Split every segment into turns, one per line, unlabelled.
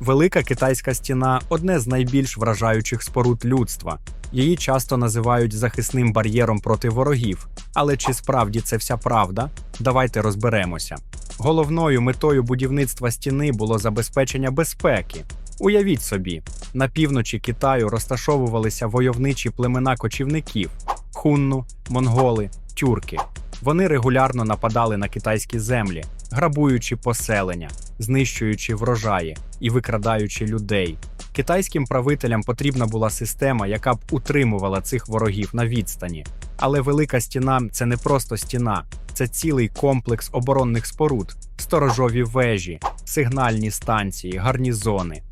Велика китайська стіна одне з найбільш вражаючих споруд людства. Її часто називають захисним бар'єром проти ворогів. Але чи справді це вся правда? Давайте розберемося. Головною метою будівництва стіни було забезпечення безпеки. Уявіть собі, на півночі Китаю розташовувалися войовничі племена кочівників хунну, монголи, тюрки. Вони регулярно нападали на китайські землі, грабуючи поселення, знищуючи врожаї і викрадаючи людей. Китайським правителям потрібна була система, яка б утримувала цих ворогів на відстані. Але велика стіна це не просто стіна, це цілий комплекс оборонних споруд, сторожові вежі, сигнальні станції, гарнізони.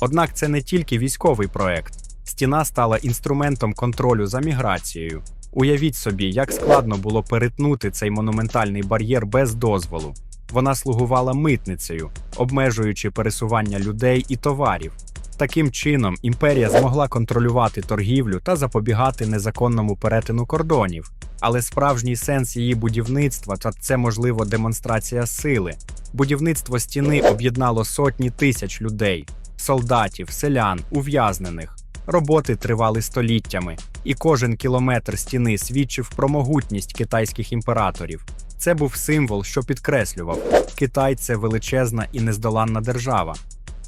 Однак це не тільки військовий проект. Стіна стала інструментом контролю за міграцією. Уявіть собі, як складно було перетнути цей монументальний бар'єр без дозволу. Вона слугувала митницею, обмежуючи пересування людей і товарів. Таким чином, імперія змогла контролювати торгівлю та запобігати незаконному перетину кордонів. Але справжній сенс її будівництва та це можливо демонстрація сили. Будівництво стіни об'єднало сотні тисяч людей, солдатів, селян, ув'язнених. Роботи тривали століттями, і кожен кілометр стіни свідчив про могутність китайських імператорів. Це був символ, що підкреслював: Китай це величезна і нездоланна держава.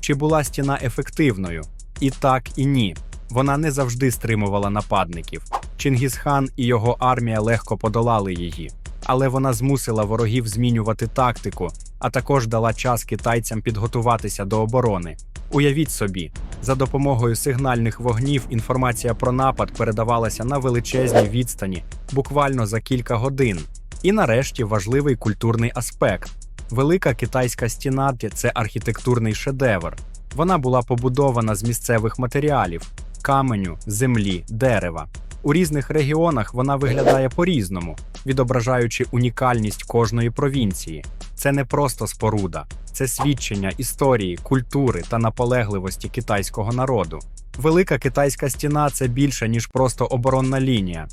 Чи була стіна ефективною? І так, і ні. Вона не завжди стримувала нападників. Чингісхан і його армія легко подолали її, але вона змусила ворогів змінювати тактику, а також дала час китайцям підготуватися до оборони. Уявіть собі, за допомогою сигнальних вогнів інформація про напад передавалася на величезній відстані, буквально за кілька годин. І нарешті важливий культурний аспект. Велика китайська стіна це архітектурний шедевр. Вона була побудована з місцевих матеріалів: каменю, землі, дерева. У різних регіонах вона виглядає по-різному, відображаючи унікальність кожної провінції. Це не просто споруда, це свідчення історії, культури та наполегливості китайського народу. Велика китайська стіна це більше ніж просто оборонна лінія.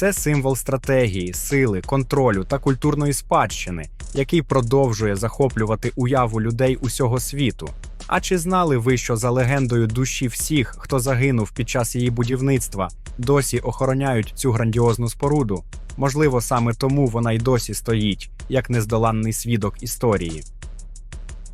Це символ стратегії, сили, контролю та культурної спадщини, який продовжує захоплювати уяву людей усього світу. А чи знали ви, що за легендою душі всіх, хто загинув під час її будівництва, досі охороняють цю грандіозну споруду? Можливо, саме тому вона й досі стоїть, як нездоланний свідок історії.